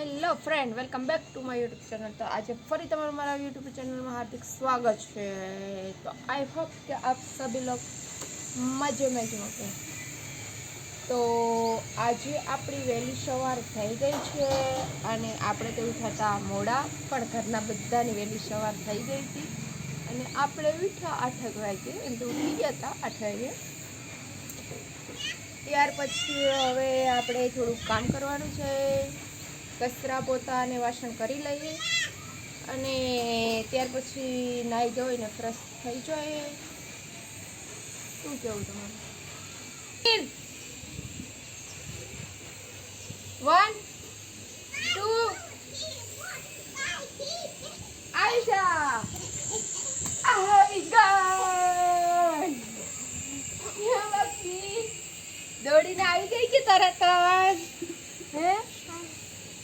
Hello friend, welcome back to my YouTube channel. તો આજે ફરી તમારું મારા યુટ્યુબ ચેનલમાં હાર્દિક સ્વાગત છે. તો આઈ હોપ કે આપ સભી લોગ મજે જ હોગે તો આજે આપણી વહેલી સવાર થઈ ગઈ છે અને આપણે તો ઉઠાતા મોડા, પણ ઘરના બધાની વહેલી સવાર થઈ ગઈ હતી. અને આપણે ઉઠ્યા આઠ વાગે, એમ તો ઉઠી ગયા હતા આઠ વાગે. ત્યાર પછી હવે આપણે થોડુંક કામ કરવાનું છે. કચરા પોતા અને વાસણ કરી લઈએ અને ત્યાર પછી નાહી ધોઈને ફ્રેશ થઈ જાય. શું કેવું તમારું? વન ટુ આયશા આવી ગઈ દોડીને આવી ગઈ કે તરત હે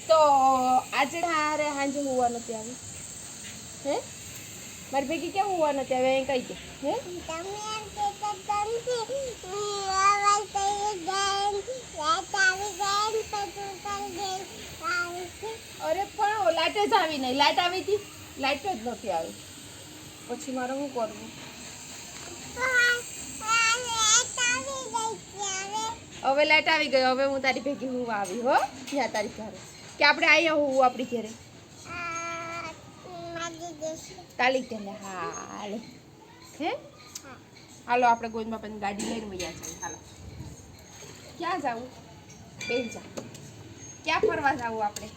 તો આજે હારે સાંજે હોવા નથી આવી. હે? મારી ભેગી કેમ હોવા નથી આવી? અહીં કહી દે હે? અરે પણ લાઈટ જ આવી નહીં. લાઈટ આવી હતી? લાઈટ જ નથી આવી. પછી મારે શું કરવું? હવે. લાઈટ આવી ગઈ. હવે હું તારી ભેગી હું આવી હો? ત્યાં તારી ઘરે. કે આપણે આવ્યા હોવું આપણી ઘરે? તાલી ઘરે હાલે. હે? હાલો આપણે ગોવિંદ બાપાની ગાડી લઈને વૈયા છીએ હાલો. ક્યાં જાવું? બેન જા. ક્યાં ફરવા જાવું આપણે?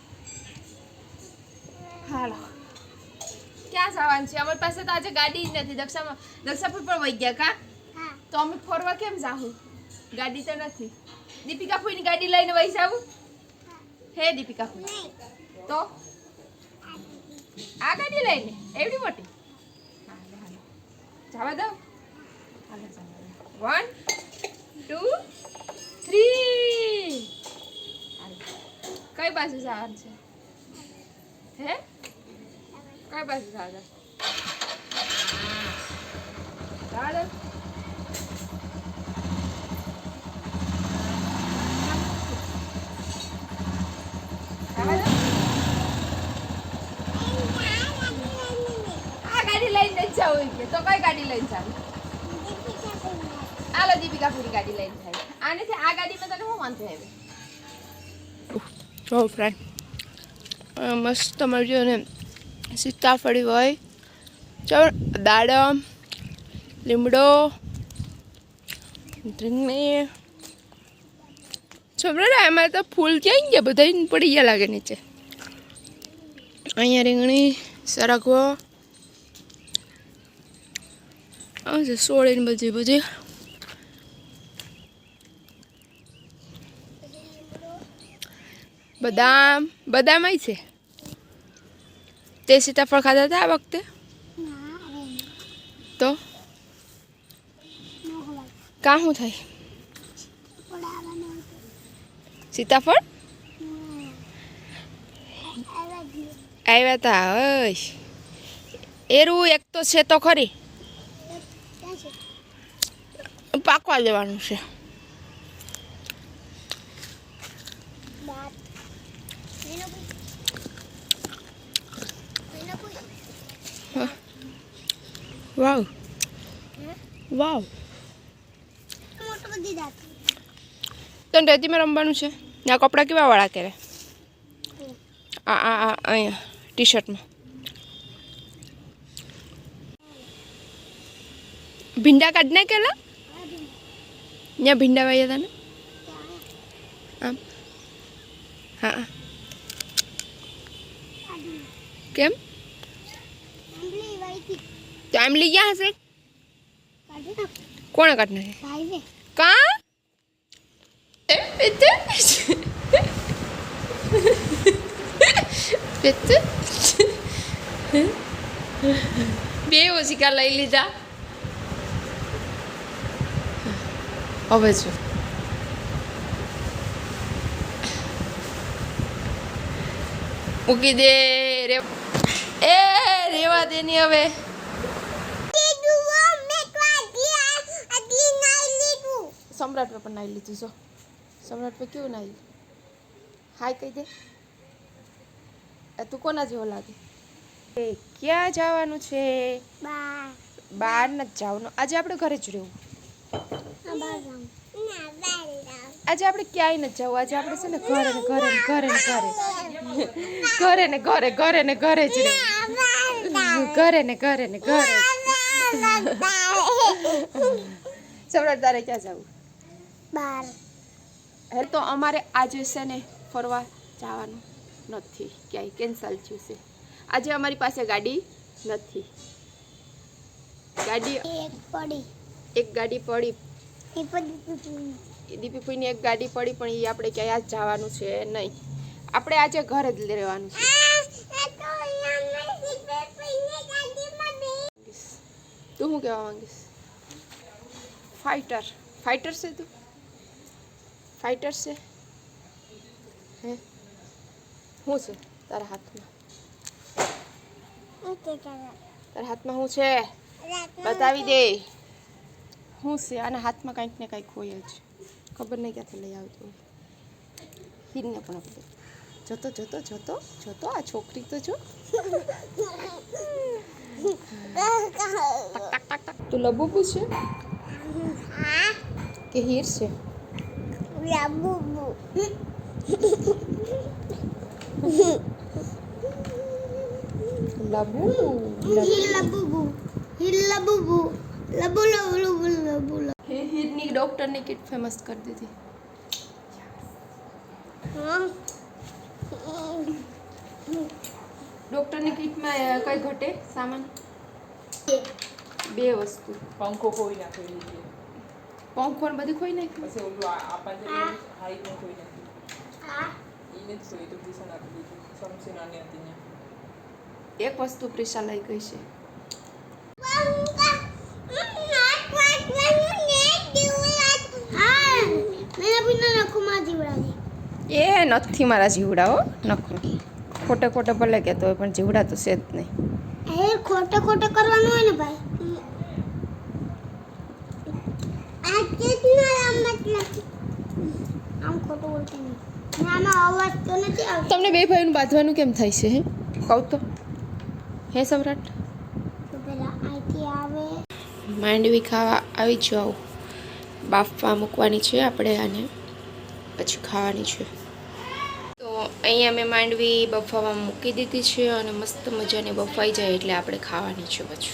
હાલો. ક્યાં જવાનું છે? અમારી પાસે તો આજે ગાડી જ નથી. દક્ષામાં દક્ષાપુર પણ વહી ગયા કા? તો અમે ફરવા કેમ જાવું ગાડી તો નથી. દીપિકા ફૂઈની ગાડી લઈને વહી જાવું? હે દીપિકા તો? આ ગાડી લઈને? એવડી મોટી. જવા દો. વન ટુ થ્રી કઈ બાજુ જવાનું છે? હે? કઈ બાજુ જવાનું જવા દો જવા દો આ ગાડી લઈને જ ગાડી લઈને જાવ ગાડી લઈને જાય. આ ગાડીમાં તને શું વાંધો આવે જો મસ્ત મળજો ને, સીતાફળી હોય, ચો, દાડમ, લીમડો, રીંગણી. છોકરા, એમાં તો ફૂલ ક્યાં ગયા? બધા પડી ગયા લાગે નીચે. અહીંયા રીંગણી, સરગવો આ છે સોળીને બધી બધી બદામ બદામ આવી છે? તે સીતાફળ ખાધા હતા આ વખતે? તો? કાં શું થાય? સીતાફળ? આવ્યા હતા હશ. એરું એક તો છે તો ખરી. પાકવા દેવાનું છે. વાવ. વાવ. તને રેતીમાં રમવાનું છે. ને આ કપડાં કેવા વાળા કરે? આ આ આ, અહીંયા ટી શર્ટમાં ભીંડા કાઢ ને કેલા? ત્યાં ભીંડા વાયા હતા ને આમ હા. કેમ તો આમ લઈ ગયા હશે કોણે કાઢ નાખે કા પેતે પેતે બે ઓશિકા લઈ લીધા હવે શું મૂકી દે રે એ રેવા દે ની હવે સમ્રાટ પર નાઈ લીધું જો સમ્રાટ પર કેવું નાઈ હાય કહી દે આ તું કોના જેવો લાગે એ ક્યાં જવાનું છે બા બહાર નથી જવાનું આજે આપણે ઘરે જ રહેવું ના આજે આપણે ક્યાંય નથી જવું. આજે આપણે છે ને ઘરે ને ઘરે ને ઘરે ને ઘરે. ઘરે ને ઘરે ઘરે ને ઘરે જ ઘરે ને ઘરે ને ઘરે સમ્રાટ તારે ક્યાં જવું? બહાર હે તો અમારે આજે છે ને ફરવા જવાનું નથી. ક્યાંય કેન્સલ થયું છે. આજે અમારી પાસે ગાડી નથી. ગાડી પડી. એક ગાડી પડી. દીપીભાઈની એક ગાડી પડી પણ એ આપણે ક્યાંય આજ જવાનું છે નહીં. આપણે આજે ઘરે જ રહેવાનું છે. તું શું કહેવા માંગીશ? ફાઇટર ફાઇટર છે તું? ફાઇટર છે? હે? શું છે તારા હાથમાં? તારા હાથમાં શું છે? બતાવી દે. શું છે આના હાથમાં કંઈક ને કંઈક હોય જ. ખબર નહીં ક્યાંથી લઈ આવતું. હીરને પણ આપણે જોતો જોતો જોતો જોતો આ છોકરી તો જો. તું લબુબુ છે? કે હીર છે? લબુ હીરની ડોક્ટરની કિટ ફેમસ કરી દીધી. ડોક્ટરની કિટમાં કઈ ઘટે સામાન? બે. વસ્તુ. પંખો ખોઈ નાખી દીધી પંખો ને બધી ખોઈ નાખી પછી ઓલું આપણને હાઈ પણ ખોઈ નાખી. એને જ ખોઈ તો ટ્યુશન નાખી દીધું. સમસી નાની હતી એક વસ્તુ પ્રિશા લઈ ગઈ છે એ નથી મારા જીવડાઓ નખો. ખોટે ખોટે ભલે કહેતો હોય પણ જીવડા તો છે જ નહીં. ખોટે ખોટે કરવાનું હોય ને ભાઈ? તમને બે ભાઈનું બાંધવાનું કેમ થાય છે હે? કહું તો. હે સમ્રાટ? આવે. માંડવી ખાવા આવી જાઓ. બાફવા મૂકવાની છે આપણે આને. પછી ખાવાની છે. તો અહીંયા મેં માંડવી બફાવા મૂકી દીધી છે અને મસ્ત મજાની બફાઈ જાય એટલે આપણે ખાવાની છે પછી.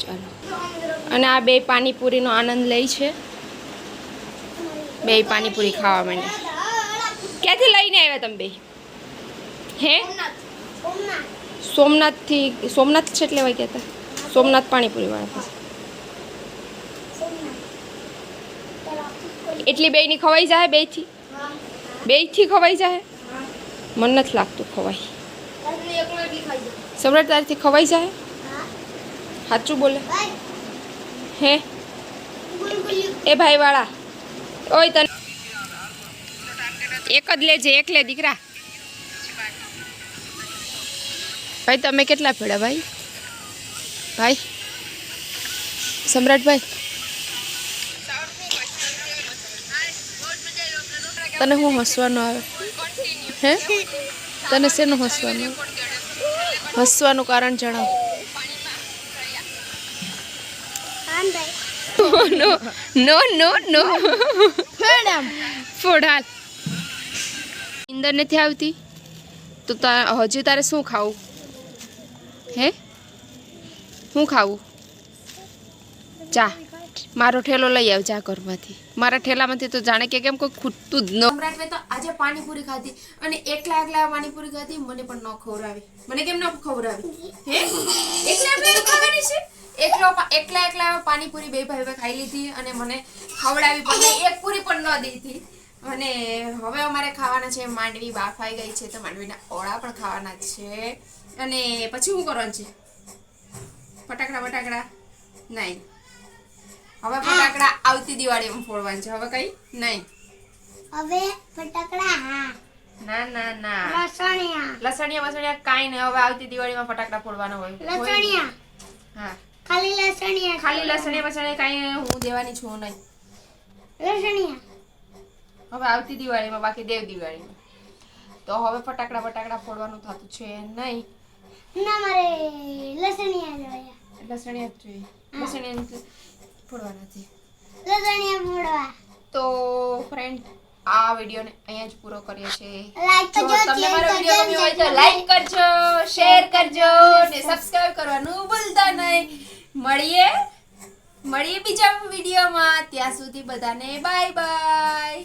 ચાલો. અને આ બે પાણીપુરીનો આનંદ લે છે. બે પાણીપુરી ખાવા માંડે. ક્યાંથી લઈને આવ્યા તમે બે? હે? સોમનાથથી સોમનાથ છે એટલે વાગ્યા ગયા હતા સોમનાથ પાણીપુરી વાળા પાસે એટલી બેયની ખવાઈ જાય બેયથી? બેયથી ખવાઈ જાય મન નથી લાગતું ખવાય. સમ્રાટ તારથી ખવાઈ જાય સાચું બોલે. હે? એ ભાઈ વાળા ઓય તને. એક જ લેજે, એક લે દીકરા. ભાઈ, તમે કેટલા ભેડા ભાઈ? ભાઈ. સમ્રાટભાઈ. તને હું હસવાનું આવે? હે? તને શેનું હસવાનું હસવાનું કારણ જણાવ. નો નો નો નો. નીંદર નથી આવતી? તો તા- હજી તારે શું ખાવું? હે? શું ખાવું? ચા મારો ઠેલો લઈ આવ ચા ઘરમાંથી. મારા ઠેલામાંથી તો જાણે કે કેમ કોઈ ખૂટતું જ ન આજે પાણીપુરી ખાધી અને એકલા એકલા પાણીપુરી ખાધી. મને પણ ન ખવડાવી મને કેમ ન ખવડાવી હે? એકલા એકલા ખાવાની છે? એકલો એકલા એકલા પાણીપુરી બે ભાઈ ખાઈ લીધી અને મને ખવડાવી પણ એક પૂરી પણ ન દીધી અને હવે અમારે ખાવાના છે માંડવી બાફાઈ ગઈ છે તો માંડવીના ઓળા પણ ખાવાના છે. અને પછી શું કરવાનું છે? ફટાકડા બટાકડા? નહીં. હવે ફટાકડા આવતી દિવાળીમાં ફોડવાનું છે. હવે કઈ? નહીં. હવે ફટાકડા હા. ના ના ના. લસણિયા. લસણિયા વસણિયા કાંઈ નહીં. હવે આવતી દિવાળીમાં ફટાકડા ફોડવાના હોય. લસણિયા. હા. ખાલી લસણિયા ખાલી લસણિયા વસણિયા કાઈ હું દેવાની છું નહીં. લસણિયા. હવે આવતી દિવાળીમાં બાકી દેવ દિવાળીમાં. તો હવે ફટાકડા બટાકડા ફોડવાનું થતું છે નહીં. ના મારે લસણિયા જોયા લસણિયા જોઈએ. લસણિયા ફોડવાના છે. લસણિયા ફોડવા. તો ફ્રેન્ડ આ વિડીયોને અહીંયા જ પૂરો કરીએ છીએ. જો તમને મારો વીડિયો ગમ્યો હોય તો લાઈક કરજો શેર કરજો ને સબસ્ક્રાઇબ કરવાનું ભૂલતા નહીં. મળીએ મળીએ બીજા વિડીયોમાં. ત્યાં સુધી બધાને બાય બાય